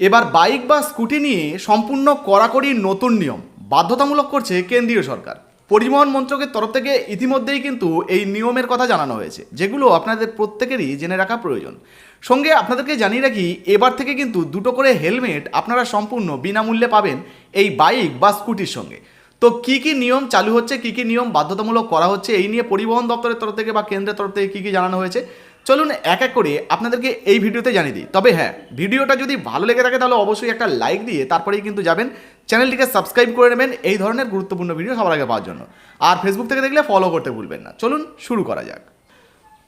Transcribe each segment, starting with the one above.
এবার বাইক বা স্কুটি নিয়ে সম্পূর্ণ কড়াকড়ি নতুন নিয়ম। বাধ্যতামূলক করছে কেন্দ্রীয় সরকার। পরিবহন মন্ত্রকের তরফ থেকে ইতিমধ্যেই কিন্তু এই নিয়মের কথা জানানো হয়েছে, যেগুলো আপনাদের প্রত্যেকেরই জেনে রাখা প্রয়োজন। সঙ্গে আপনাদেরকে জানিয়ে রাখি, এবার থেকে কিন্তু দুটো করে হেলমেট আপনারা সম্পূর্ণ বিনামূল্যে পাবেন এই বাইক বা স্কুটির সঙ্গে। তো কি কি নিয়ম চালু হচ্ছে, কি কি নিয়ম বাধ্যতামূলক করা হচ্ছে, এই নিয়ে পরিবহন দপ্তরের তরফ থেকে বা কেন্দ্রের তরফ থেকে কী কী জানানো হয়েছে চলুন এক এক করে আপনাদেরকে এই ভিডিওতে জানিয়ে দিই। তবে হ্যাঁ ভিডিওটা যদি ভালো লেগে থাকে তাহলে অবশ্যই একটা লাইক দিয়ে তারপরেই কিন্তু যাবেন। চ্যানেলটিকে সাবস্ক্রাইব করে নেবেন এই ধরনের গুরুত্বপূর্ণ ভিডিও সবার আগে পাওয়ার জন্য। আর ফেসবুক থেকে দেখলে ফলো করতে ভুলবেন না। চলুন শুরু করা যাক।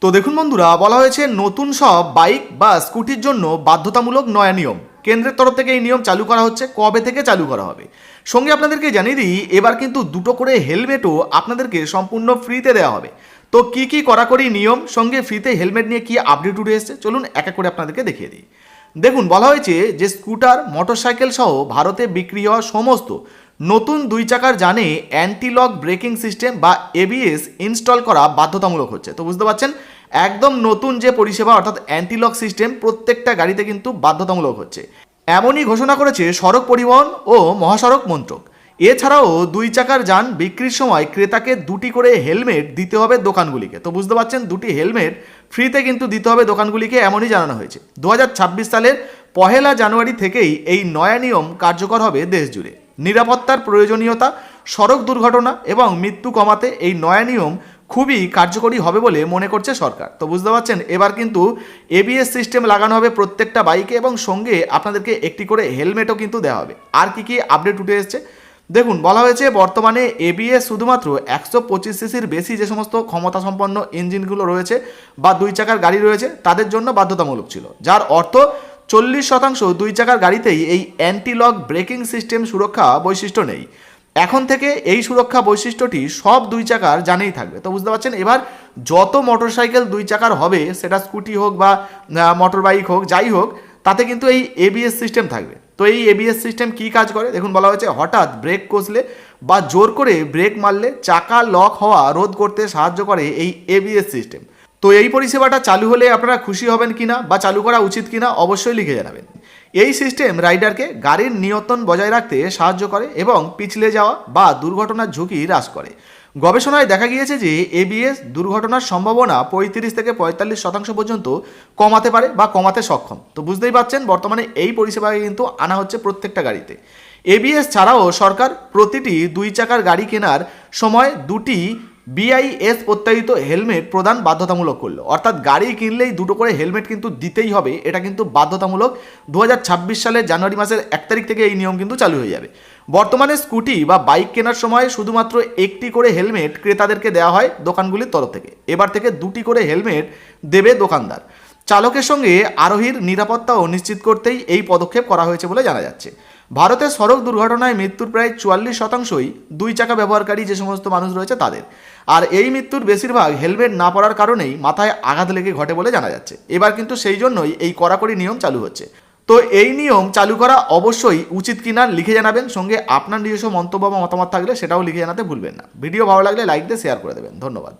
তো দেখুন বন্ধুরা, বলা হয়েছে নতুন সব বাইক বা স্কুটির জন্য বাধ্যতামূলক নয়া নিয়ম। কেন্দ্রের তরফ থেকে এই নিয়ম চালু করা হচ্ছে, কবে থেকে চালু করা হবে? সঙ্গে আপনাদেরকে জানিয়ে দিই, এবার কিন্তু দুটো করে হেলমেটও আপনাদেরকে সম্পূর্ণ ফ্রিতে দেওয়া হবে। তো কি কি কড়াকড়ি নিয়ম, সঙ্গে ফ্রিতে হেলমেট নিয়ে কি আপডেট উঠে এসছে? চলুন এক এক করে আপনাদেরকে দেখিয়ে দিই। দেখুন, বলা হয়েছে যে স্কুটার, মোটরসাইকেল সহ ভারতে বিক্রি হওয়া সমস্ত নতুন দুই চাকার যানে অ্যান্টিলক ব্রেকিং সিস্টেম বা এবিএস ইনস্টল করা বাধ্যতামূলক হচ্ছে। তো বুঝতে পারছেন? একদম নতুন যে পরিষেবা, অর্থাৎ অ্যান্টিলক সিস্টেম প্রত্যেকটা গাড়িতে কিন্তু বাধ্যতামূলক হচ্ছে। এমনই ঘোষণা করেছে সড়ক পরিবহন ও মহাসড়ক মন্ত্রক। এছাড়াও দুই চাকার যান বিক্রির সময় ক্রেতাকে দুটি করে হেলমেট দিতে হবে দোকানগুলিকে। তো বুঝতে পারছেন, দুটি হেলমেট ফ্রিতে কিন্তু দিতে হবে দোকানগুলিকে এমনই জানানো হয়েছে। দু হাজার ছাব্বিশ সালের পহেলা জানুয়ারি থেকেই এই নয়া নিয়ম কার্যকর হবে দেশ জুড়ে নিরাপত্তার প্রয়োজনীয়তা, সড়ক দুর্ঘটনা এবং মৃত্যু কমাতে এই নয়া নিয়ম খুবই কার্যকরী হবে বলে মনে করছে সরকার। তো বুঝতে পারছেন, এবার কিন্তু এবিএস সিস্টেম লাগানো হবে প্রত্যেকটা বাইকে এবং সঙ্গে আপনাদেরকে একটি করে হেলমেটও কিন্তু দেওয়া হবে। আর কি কি আপডেট উঠে এসছে? দেখুন, বলা হয়েছে বর্তমানে এবিএস শুধুমাত্র একশো পঁচিশ সিসির বেশি যে সমস্ত ক্ষমতা সম্পন্ন ইঞ্জিনগুলো রয়েছে বা দুই চাকার গাড়ি রয়েছে, তাদের জন্য বাধ্যতামূলক ছিল। যার অর্থ চল্লিশ শতাংশ দুই চাকার গাড়িতেই এই অ্যান্টিলক ব্রেকিং সিস্টেম সুরক্ষা বৈশিষ্ট্য নেই। এখন থেকে এই সুরক্ষা বৈশিষ্ট্যটি সব দুই চাকার জানেই থাকবে। তো বুঝতে পারছেন? এবার যত মোটরসাইকেল দুই চাকার হবে, সেটা স্কুটি হোক বা মোটর বাইক হোক, যাই হোক, তাতে কিন্তু এই এবিএস সিস্টেম থাকবে। তো এই এবিএস সিস্টেম কি কাজ করে? দেখুন, বলা হয়েছে হঠাৎ ব্রেক কষলে বা জোর করে ব্রেক মারলে চাকা লক হওয়া রোধ করতে সাহায্য করে এই এবিএস সিস্টেম তো এই পরিষেবাটা চালু হলে আপনারা খুশি হবেন কিনা বা চালু করা উচিত কিনা অবশ্যই লিখে জানাবেন। এই সিস্টেম রাইডারকে গাড়ির নিয়ন্ত্রণ বজায় রাখতে সাহায্য করে এবং পিছলে যাওয়া বা দুর্ঘটনার ঝুঁকি হ্রাস করে। গবেষণায় দেখা গিয়েছে যে এবিএস দুর্ঘটনার সম্ভাবনা পঁয়ত্রিশ থেকে পঁয়তাল্লিশ শতাংশ পর্যন্ত কমাতে পারে বা কমাতে সক্ষম। তো বুঝতেই পারছেন বর্তমানে এই পরিষেবাকে কিন্তু আনা হচ্ছে প্রত্যেকটা গাড়িতে। এবিএস ছাড়াও সরকার প্রতিটি দুই চাকার গাড়ি কেনার সময় দুটি বিআইএস প্রত্যায়িত হেলমেট প্রদান বাধ্যতামূলক করল। অর্থাৎ গাড়ি কিনলেই দুটো করে হেলমেট কিন্তু দিতেই হবে, এটা কিন্তু বাধ্যতামূলক। দু হাজার ছাব্বিশ সালের জানুয়ারি মাসের এক তারিখ থেকে এই নিয়ম কিন্তু চালু হয়ে যাবে। বর্তমানে স্কুটি বা বাইক কেনার সময় শুধুমাত্র একটি করে হেলমেট ক্রেতাদেরকে দেওয়া হয় দোকানগুলির তরফ থেকে। এবার থেকে দুটি করে হেলমেট দেবে দোকানদার। চালকের সঙ্গে আরোহীর নিরাপত্তাও নিশ্চিত করতেই এই পদক্ষেপ করা হয়েছে বলে জানা যাচ্ছে। ভারতের সড়ক দুর্ঘটনায় মৃত্যুর প্রায় চুয়াল্লিশ শতাংশই দুই চাকা ব্যবহারকারী যে সমস্ত মানুষ রয়েছে তাদের। আর এই মৃত্যুর বেশিরভাগ হেলমেট না পরার কারণেই মাথায় আঘাত লেগে ঘটে বলে জানা যাচ্ছে। এবার কিন্তু সেই জন্যই এই কড়াকড়ি নিয়ম চালু হচ্ছে। তো এই নিয়ম চালু করা অবশ্যই উচিত কিনা লিখে জানাবেন। সঙ্গে আপনার নিজস্ব মন্তব্য বা মতামত থাকলে সেটাও লিখে জানাতে ভুলবেন না। ভিডিও ভালো লাগলে লাইক দিয়ে শেয়ার করে দেবেন। ধন্যবাদ।